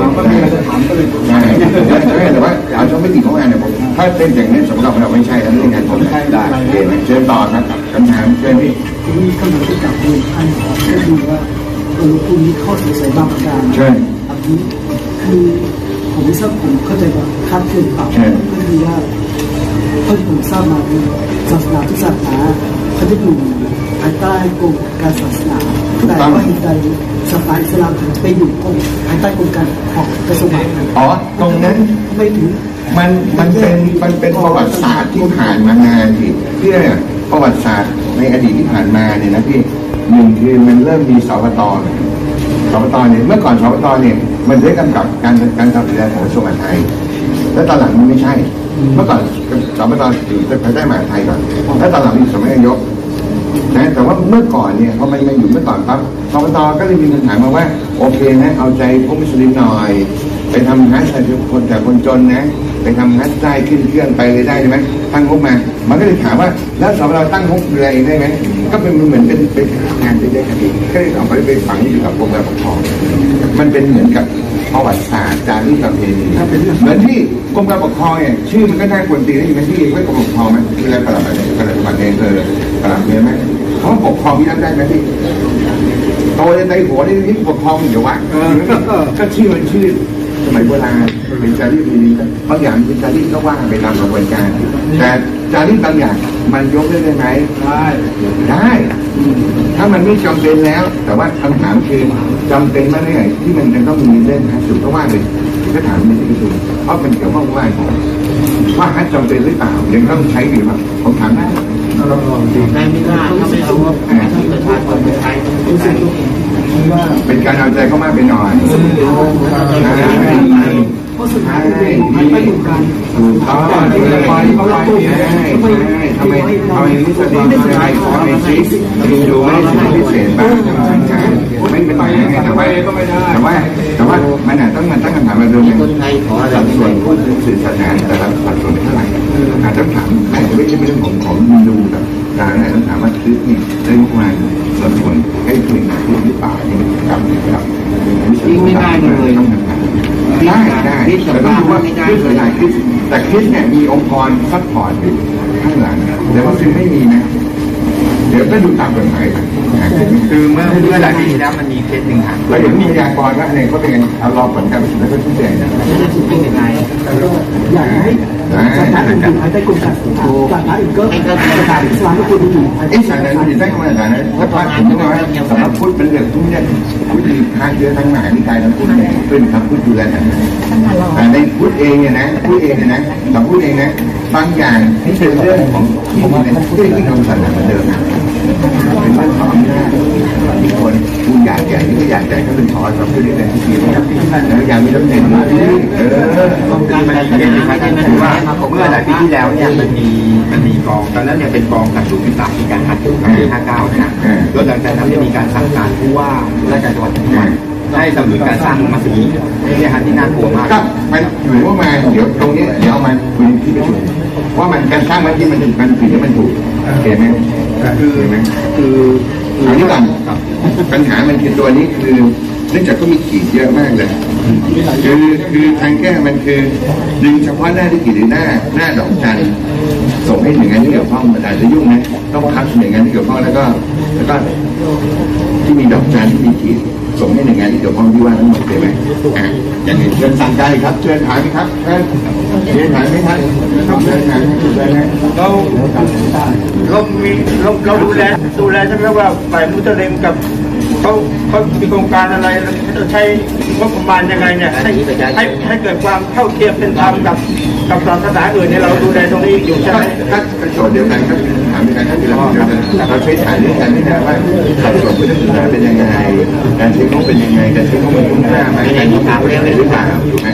เราก็มีอะไรจะถามก็เลยใช่แต่ว่าเอาช่วงไม่ติดของงานเนี่ยผมถ้าเป็นอย่างนี้สำหรับเราไม่ใช่แล้วเรื่องงานผมได้เคไหมเชิญต่อครับคำถามเชิญพี่ทีนี้คำถามที่กลับเรียนท่านขอก็คือว่าเออคุณมีข้อสงสัยบางประการเชิญอันนี้คือผมไม่ทราบผมเข้าใจว่าคาดเคลื่อนเปล่าใช่ก็คือว่าเท่าที่ผมทราบมาคือศาสนาทุกศาสนาเขาจะอยู่ ภายใต้กรมการศาสนาแต่ว่าเหตุใดศาสนาอิสลามถึงไปอยู่กรมภายใต้กรมการของกระทรวงมหาดไทยอ๋อ ตรงนั้นไม่ถึงมันมันเป็นมันเป็นประวัติศาสตร์ที่ผ่านมานานพี่เพื่อประวัติศาสตร์ในอดีตที่ผ่านมาเนี่ยนะพี่หนึ่งคือมันเริ่มมีสปตสปตเนี่ยเมื่อก่อนสปตเนี่ยมันได้กำกับการการทำงานของกระทรวงมหาดไทยแล้วตอนหลังมันไม่ใช่ เมื่อก่อนสปตอยู่ภายใต้มหาดไทยก่อนแล้วตอนหลังมีสมัยนายก นะแต่ว่าเมื่อก่อนเนี่ยพอมันมาอยู่เมื่อก่อนปั๊บสปตก็เลยมีคำถามมาว่า โอเคนะเอาใจพวกมุสลิมหน่อย ไปทำฮัทแต่คนแต่คนจนนะ ไปทำฮัทได้ขึ้นเครื่องไปเลยได้ไหมตั้งงบมา มันก็เลยถามว่าแล้วสำหรับเราตั้งงบอะไรได้ไหมก็เป็นเหมือนเป็นเป็นงานเป็นได้คดีก็เลยเอาไปไปฝังอยู่กับกรมการปกครองมันเป็นเหมือนกับ ประวัติศาสตร์จารีตประเพณีเหมือนที่กรมการปกครองเนี่ยชื่อมันก็น่ากวนตีนได้ยินไหมที่ไว้กรมปกครองไหมคืออะไรประหลัดอะไรประหลัดจังหวัดเองเออประหลัดเมืองไหมเขาปกครองที่นั่นได้ไหมพี่โตในในหัวนี่นี่ปกครองเดี๋ยววะก็ชื่อมันชื่อสมัยโบราณเป็นจารีตดีๆบางอย่างเป็นจารีตก็ว่าไปตามกระบวนการ แต่จารีตบางอย่างมันยกเลิกได้ไหมได้ได้ ถ้ามันไม่จำเป็นแล้ว แต่ว่าคำถามคือ จำเป็นไหมเนี่ยที่มันจะต้องมีเรื่องฮัทสุก็ว่าเลยก็ถามไม่ได้ดูเพราะมันเกี่ยวข้องว่าว่าฮัทจำเป็นหรือเปล่ายังต้องใช้หรือเปล่าผมถามได้เราลองดูในไม่ได้ถ้าไม่เอาว่าที่ประชาชนใช้รู้สึกว่าเป็นการเอาใจเข้ามากไปหน่อย เพราะสุดท้ายมันไปอยู่กันถูกต้องใช่ใช่ทำไมทำไมไม่แสดงอะไรขอในคลิปมีดูไม่ได้สิ่พิเศษบ้างใช่ไม่เป็นไรไงแต่ว่าแต่ว่าแต่ว่ามันอาจต้องมันตั้งคำถามมาดูไหมคนไทยสัดส่วนผู้สื่อศาสนาแต่ละสัดส่วนเท่าไหร่อาจจะถามแต่ไม่ใช่เรื่องของของดูกับการไหนต้องถามว่าคลิปนี่ได้งบประมาณสัดส่วนให้ถึงผู้หรือเปล่านี่กับกับต้องทำงาน ได้ได้แต่ต้องดูว่าคริส่วนใหญ่คลิปแต่คลิปเนี่ยมีองค์กรซัพพอร์ตอยู่ข้างหลังแต่ว่าซึ่งไม่มีนะ ดี๋ยวก็ดูตามกฎหมายกันคือเมื่อเมื่อหลายปีที่แล้วมันมีเคสหนึ่งค่ะแล้วเดี๋ยวมีพยากรณ์ว่าอะไรเขาเป็นไงเอารอผลการประชุมแล้วก็ชี้แจงนะไม่เป็นไรอยากให้สถานอื่นอยู่ภายใต้กรมการศาสนาสถานอื่นก็สถานอิสลามก็ควรจะอยู่ภายใต้ไอ้สารนั้นมันจะได้มาจากไหนถ้าพระผมก็ว่าสำหรับพุทธเป็นเรื่องทุกเนี่ยพุทธมีทางเยอะทั้งหมายนิกายทั้งพุทธเนี่ยเป็นครับพุทธดูแลทางไหนแต่ในพุทธเองเนี่ยนะพุทธเองเนี่ยนะสำพุทธเองนะบางอย่างที่เป็นเรื่องของของในพุทธที่คำสั่งเหมือนเดิมนะ เป็นเรื่องของอำนาจมีคนผู้อยากใหญ่ที่ก็อยากใหญ่ก็เป็นขอสำหรับพุทธในทุกทีนะครับแล้วอย่างมีตำแหน่งมาที่เออต้องการมันมีประเด็นนะครับที่คือว่าเมื่อหลายปีที่แล้วเนี่ยมันมีมันมีกองตอนนั้นเนี่ยเป็นกองการสูศึกษามีการหัดอยู่ปี59นะแล้วหลังจากนั้นจะมีการสั่งการผู้ว่าราชการจังหวัดเชียงใหม่ให้ดำเนินการสร้างมัสยิดเนี่ยฮะที่น่ากลัวมากก็มันถือว่ามาเดี๋ยวตรงนี้เดี๋ยว ว่ามันการสร้างมันที่มันมันผิดที่มันถูกเห็นไหมคือเห็นไหมคืออันนี้ก่อนปัญหามันคือตัวนี้คือเนื่องจากก็มีขีดเยอะมากเลยคือคือทางแก้มันคือดึงเฉพาะหน้าที่ขีดหรือหน้าหน้าดอกจันส่งให้หน่วยงานที่เกี่ยวข้องมันอาจจะยุ่งนะต้องคัดหน่วยงานที่เกี่ยวข้องแล้วก็แล้วก็ที่มีดอกจันที่มีขีดส่งให้หน่วยงานที่เกี่ยวข้องที่ว่าทั้งหมดเลยไหมอะ อย่างนี้เชิญสั่งการครับเชิญถามไหมครับเชิญเชิญถามไหมครับต้องเชิญถามให้ถูกเลยนะเราเรามีเราเราดูแลดูแลใช่ไหมว่าฝ่ายมุสลิมกับเขาเขามีโครงการอะไรจะใช้งบประมาณยังไงเนี่ยให้ให้ให้เกิดความเท่าเทียมเป็นธรรมกับกับศาสนาอื่นเนี่ยเราดูแลตรงนี้อยู่ใช่ไหมถ้าก็โจทย์เดียวกันก็ถามในการท่านที่เราเราใช้ฐานด้วยกันนี่นะว่าสัดส่วนพุทธศาสนาเป็นยังไง การใช้งบเป็นยังไง การใช้งบมันคุ้มค่าไหมการมีทางเลือกหรือเปล่าถูกไหม